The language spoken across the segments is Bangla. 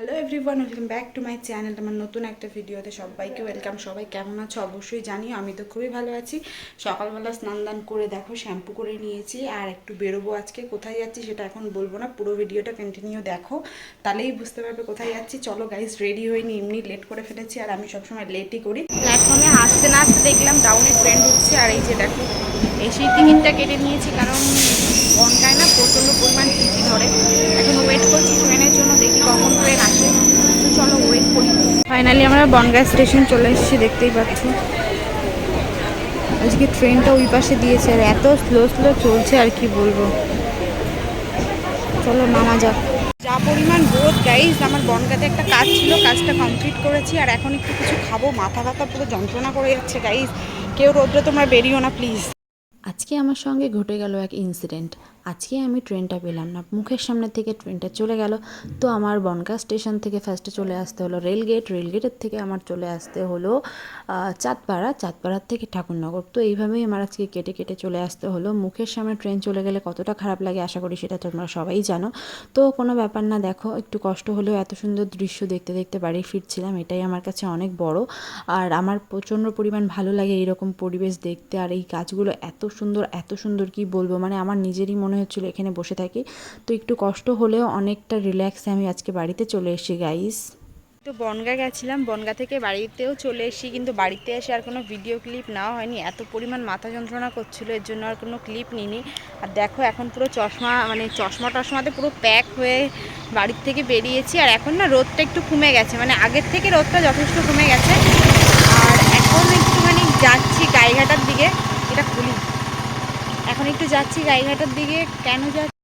Hello everyone welcome back to my channel আমার নতুন একটা ভিডিওতে সবাইকে ওয়েলকাম সবাই কেমন আছো? অবশ্যই জানিও, আমি তো খুবই ভালো আছি। সকালবেলা স্নান দান করে দেখো শ্যাম্পু করে নিয়েছি। আর একটু বেরোবো আজকে। কোথায় যাচ্ছি সেটা এখন বলব না, পুরো ভিডিওটা কন্টিনিউ দেখো। তাহলেই বুঝতে পারবে কোথায় যাচ্ছি। চলো গাইজ রেডি হয়নি এমনি লেট করে ফেলেছি। আর আমি সবসময় লেটই করি। প্ল্যাটফর্মে আসতে না আসতে দেখলাম ডাউনে ট্রেন ঢুকছে আর এই যে দেখো এসেই টিকিটটা কেটে নিয়েছি। কারণ বনটায় না প্রচণ্ড পরিমাণ টিকি ধরে। এখন ওয়েট করছি ট্রেনের জন্য, দেখি কখন ট্রেন আসে। তো চলো ওয়েট করি। ফাইনালি আমরা বনগাঁ স্টেশন চলে এসেছি, দেখতেই পাচ্ছ। আজকে ট্রেনটা ওই পাশে দিয়েছে আর এত স্লো স্লো চলছে আর কি বলব। চলো নামা যাক। যা পরিমাণ রোদ গাইজ আমার বনগাতে একটা কাজ ছিল, কাজটা কমপ্লিট করেছি আর এখন একটু কিছু খাব। মাথা ব্যথা, পুরো যন্ত্রণা করে যাচ্ছে গাইজ কেউ রোদ্রে তোমরা বেরিও না প্লিজ আজকে আমার সঙ্গে ঘটে গেল এক ইনসিডেন্ট আজকে আমি ট্রেনটা পেলাম না। মুখের সামনে থেকে ট্রেনটা চলে গেল। তো আমার বনগা স্টেশন থেকে ফার্স্টে চলে আসতে হলো রেলগেট রেলগেটের থেকে আমার চলে আসতে হলো চাঁদপাড়া। চাঁদপাড়ার থেকে ঠাকুরনগর। তো এইভাবেই আমার আজকে কেটে কেটে চলে আসতে হলো। মুখের সামনে ট্রেন চলে গেলে কতটা খারাপ লাগে আশা করি সেটা তোমরা সবাই জানো। তো কোনো ব্যাপার না, দেখো, একটু কষ্ট হলেও এত সুন্দর দৃশ্য দেখতে দেখতে বাড়ি ফিরছিলাম। এটাই আমার কাছে অনেক বড়। আর আমার প্রচণ্ড পরিমাণ ভালো লাগে এইরকম পরিবেশ দেখতে। আর এই গাছগুলো এত সুন্দর এত সুন্দর কি বলব? মানে আমার নিজেরই মনে হচ্ছিল এখানে বসে থাকি। তো একটু কষ্ট হলেও অনেকটা রিল্যাক্সে আমি আজকে বাড়িতে চলে এসেছি গাইস তো বনগা গেছিলাম। বনগা থেকে বাড়িতেও চলে এসেছি, কিন্তু বাড়িতে এসে আর কোনো ভিডিও ক্লিপ নেওয়া হয়নি। এত পরিমাণ মাথা যন্ত্রণা করছিল, এর জন্য আর কোনো ক্লিপ নিইনি। আর দেখো, এখন পুরো চশমা মানে চশমা টশমাতে পুরো প্যাক হয়ে বাড়ির থেকে বেরিয়েছি। আর এখন না রোদটা একটু কমে গেছে মানে আগের থেকে রোদটা যথেষ্ট কমে গেছে। আর এখন একটুখানি যাচ্ছি গাইঘাটার দিকে। এখন একটু যাচ্ছি গাইঘাটার দিকে। কেন যাচ্ছি?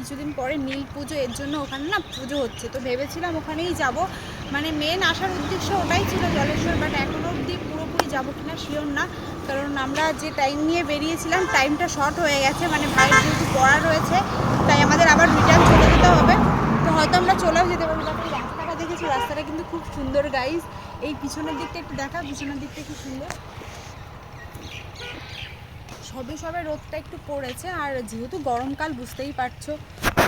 কিছুদিন পরে নীল পুজো, এর জন্য ওখানে না পুজো হচ্ছে। তো ভেবেছিলাম ওখানেই যাব। মানে মেন আসার উদ্দেশ্য ওটাই ছিল জলেশ্বর বাট এখনও অবধি পুরোপুরি যাব কিনা শিওর না। কারণ আমরা যে টাইম নিয়ে বেরিয়েছিলাম টাইমটা শর্ট হয়ে গেছে। মানে ভাইয়ের যেহেতু পড়া রয়েছে, তাই আমাদের আবার রিটার্ন চলে যেতে হবে। তো হয়তো আমরা চলেও যেতে পারি তারপরে রাস্তাটা দেখেছি? রাস্তাটা কিন্তু খুব সুন্দর গাইজ এই পিছনের দিকটা একটু দেখা, পিছনের দিকটা খুব সুন্দর। সবে সবে রোদটা একটু পড়েছে, আর যেহেতু গরমকাল, বুঝতেই পারছ।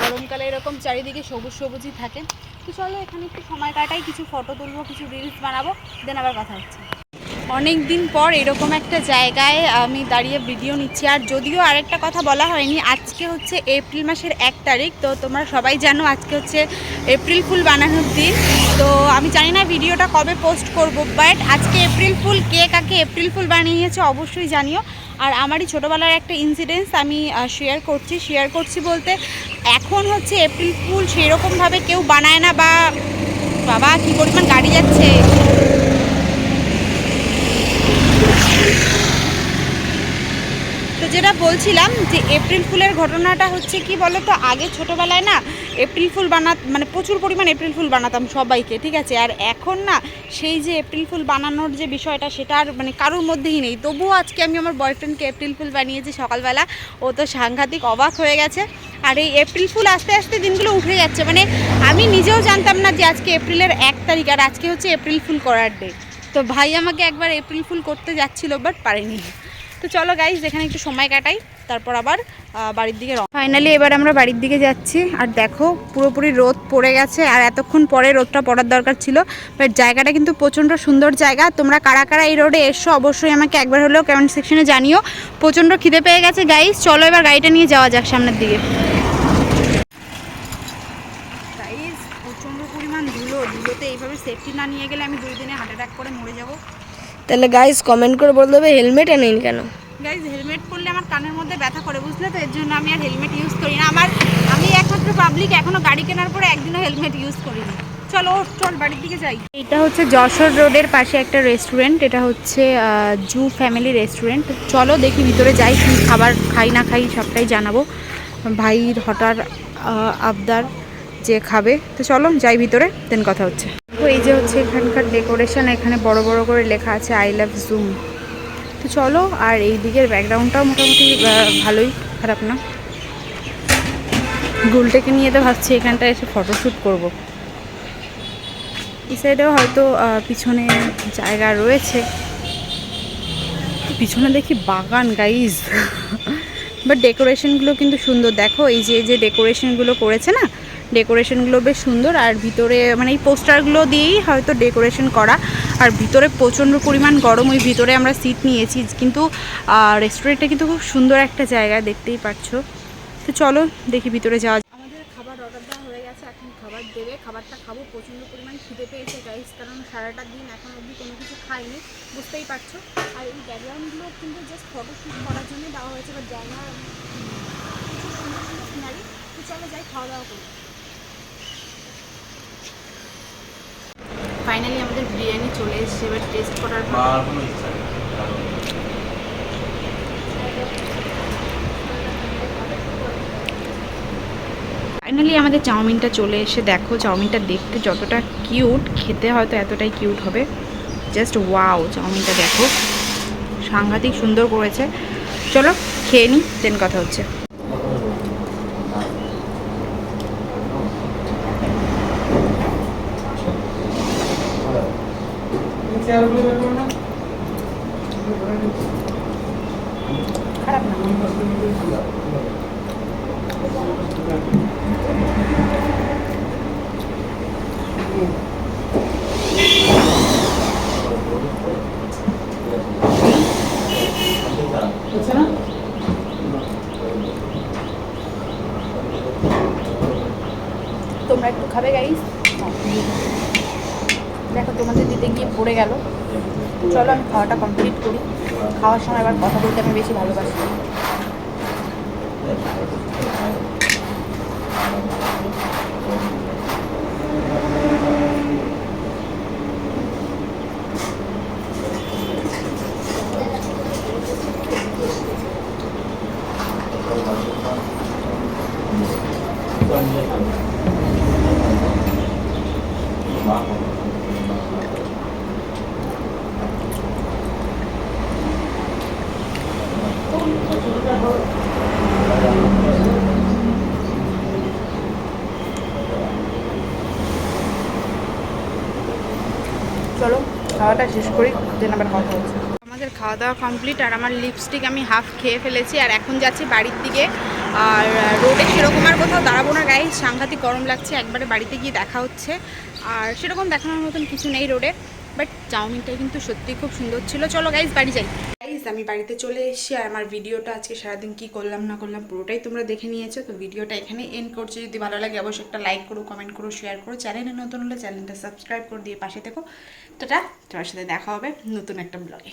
গরমকালে এরকম চারিদিকে সবুজ সবুজই থাকে। তো চলো, এখানে একটু সময় কাটাই, কিছু ফটো তুলবো, কিছু রিলস বানাবো দেন আবার কথা হচ্ছে। অনেক দিন পর এরকম একটা জায়গায় আমি দাঁড়িয়ে ভিডিও নিচ্ছি, আর যদিও আরেকটা কথা বলা হয়নি, আজকে হচ্ছে এপ্রিল মাসের এক তারিখ, তো তোমরা সবাই জানো আজকে হচ্ছে এপ্রিল ফুল বানানোর দিন। তো আমি জানি না ভিডিওটা কবে পোস্ট করব বাট আজকে এপ্রিল ফুল কে কাকে এপ্রিল ফুল বানিয়েছে, অবশ্যই জানিও। আর আমারই ছোটোবেলার একটা ইনসিডেন্স আমি শেয়ার করছি। শেয়ার করছি বলতে, এখন হচ্ছে এপ্রিল ফুল সেরকমভাবে কেউ বানায় না বা, বাবা কী পরিমাণ গাড়ি যাচ্ছে? যেটা বলছিলাম যে এপ্রিল ফুলের ঘটনাটা হচ্ছে কি বলো তো আগে ছোটোবেলায় না এপ্রিল ফুল বানা মানে প্রচুর পরিমাণ এপ্রিল ফুল বানাতাম সবাইকে, ঠিক আছে? আর এখন না সেই যে এপ্রিল ফুল বানানোর যে বিষয়টা সেটা আর মানে কারোর মধ্যেই নেই। তবুও আজকে আমি আমার বয়ফ্রেন্ডকে এপ্রিল ফুল বানিয়েছি সকালবেলা, ও তো সাংঘাতিক অবাক হয়ে গেছে। আর এই এপ্রিল ফুল আস্তে আস্তে দিনগুলো উঠে যাচ্ছে মানে আমি নিজেও জানতাম না যে আজকে এপ্রিলের এক তারিখ আর আজকে হচ্ছে এপ্রিল ফুল করার ডে তো ভাই আমাকে একবার এপ্রিল ফুল করতে যাচ্ছিল বাট পারেনি। তো চলো গাইজ এখানে একটু সময় কাটাই, তারপর আবার বাড়ির দিকে ফাইনালি এবার আমরা বাড়ির দিকে যাচ্ছি। আর দেখো, পুরোপুরি রোদ পড়ে গেছে, আর এতক্ষণ পরে রোদটা পড়ার দরকার ছিল। বাট জায়গাটা কিন্তু প্রচণ্ড সুন্দর জায়গা। তোমরা কারা কারা এই রোডে এসো, অবশ্যই আমাকে একবার হলেও কমেন্ট সেকশনে জানিও। প্রচণ্ড খিদে পেয়ে গেছে গাইজ চলো এবার গাড়িটা নিয়ে যাওয়া যাক সামনের দিকে। প্রচণ্ড পরিমাণ ধুলো। ধুলোতে এইভাবে সেফটি না নিয়ে গেলে আমি দুই দিনে হার্ট অ্যাটাক করে মরে যাব। তাহলে গাইস কমেন্ট করে বলে দেবে হেলমেট আনেন কেন? গাইজ হেলমেট পরলে আমার কানের মধ্যে ব্যথা করে, বুঝলে তো? এর জন্য আমি আর হেলমেট ইউজ করি না। আমার, আমি একমাত্র পাবলিক এখনও গাড়ি কেনার পরে একদিনও হেলমেট ইউজ করিনি। চলো, চল বাড়ির দিকে যাই। এটা হচ্ছে যশোর রোডের পাশে একটা রেস্টুরেন্ট এটা হচ্ছে জু ফ্যামিলি রেস্টুরেন্ট চলো দেখি ভিতরে যাই, কি খাবার খাই না খাই সবটাই জানাব। ভাইর হঠাৎ আবদার যে খাবে। তো চলো যাই ভিতরে দেন কথা হচ্ছে। তো এই যে হচ্ছে এখানকার ডেকোরেশন এখানে বড় বড় করে লেখা আছে আই লাভ জুম তো চলো, আর এই দিকের ব্যাকগ্রাউন্ডটাও মোটামুটি ভালোই, খারাপ না। গুলটাকে নিয়ে তো ভাবছি এখানটায় এসে ফটোশ্যুট করব। এই সাইডেও হয়তো পিছনে জায়গা রয়েছে। পিছনে দেখি বাগান গাইজ বাট ডেকোরেশনগুলো কিন্তু সুন্দর। দেখো, এই যে যে ডেকোরেশনগুলো করেছে না ডেকোরেশনগুলো বেশ সুন্দর আর ভিতরে মানে এই পোস্টারগুলো দিয়েই হয়তো ডেকোরেশন করা। আর ভিতরে প্রচণ্ড পরিমাণ গরম, ওই ভিতরে আমরা সিট নিয়েছি। কিন্তু রেস্টুরেন্টটা কিন্তু খুব সুন্দর একটা জায়গা, দেখতেই পাচ্ছ। তো চলো দেখি ভিতরে যাওয়া আমাদের খাবার অর্ডার দেওয়া হয়ে গেছে, এখন খাবার দেবে। খাবারটা খাব, প্রচণ্ড পরিমাণ খিদে পেয়েছে গাইস কারণ সারাটা দিন এখন অবধি কোনো কিছু খাইনি, বুঝতেই পারছ। আর এই ব্যাকগ্রাউন্ডগুলো কিন্তু জাস্ট ফটোশ্যুট করার জন্য দেওয়া হয়েছে বা জায়গা সিনারি তো চলো যাই, খাওয়া দাওয়া করি। ফাইনালি আমাদের বিরিয়ানি চলে এসেছে এবার টেস্ট করার পর ফাইনালি আমাদের চাউমিনটা চলে এসে দেখো চাউমিনটা দেখতে যতটা কিউট খেতে হয়তো এতটাই কিউট হবে। জাস্ট ওয়াও চাউমিনটা দেখো। সাংঘাতিক সুন্দর করেছে। চলো খেয়ে নিই দেন কথা হচ্ছে। খারাপ না তোমরা দেখো তোমাদের দিতে গিয়ে পড়ে গেল। চলো আমি খাওয়াটা কমপ্লিট করি। খাওয়ার সময় আবার কথা বলতে আমি বেশি ভালোবাসি চলো খাওয়াটা শেষ করি দেন আবার কথা হচ্ছে। আমাদের খাওয়া দাওয়া কমপ্লিট আর আমার লিপস্টিক আমি হাফ খেয়ে ফেলেছি, আর এখন যাচ্ছি বাড়ির দিকে। আর রোডে সেরকম আর কোথাও দাঁড়াবো না গায়ে, সাংঘাতিক গরম লাগছে, একবারে বাড়িতে গিয়ে দেখা হচ্ছে। আর সেরকম দেখানোর মতন কিছু নেই রোডে বাট চাউমিনটা কিন্তু সত্যিই খুব সুন্দর ছিল। চলো গাইজ বাড়ি যাই। গাইজ আমি বাড়িতে চলে এসেছি আর আমার ভিডিওটা আজকে সারাদিন কি করলাম, না করলাম, পুরোটাই তোমরা দেখে নিয়েছো। তো ভিডিওটা এখানে এন্ড করছি। যদি ভালো লাগে অবশ্যই একটা লাইক করো কমেন্ট করো শেয়ার করো। চ্যানেলে নতুন হলে চ্যানেলটা সাবস্ক্রাইব করে দিয়ে পাশে থেকো। তোটা তোমার সাথে দেখা হবে নতুন একটা ব্লগে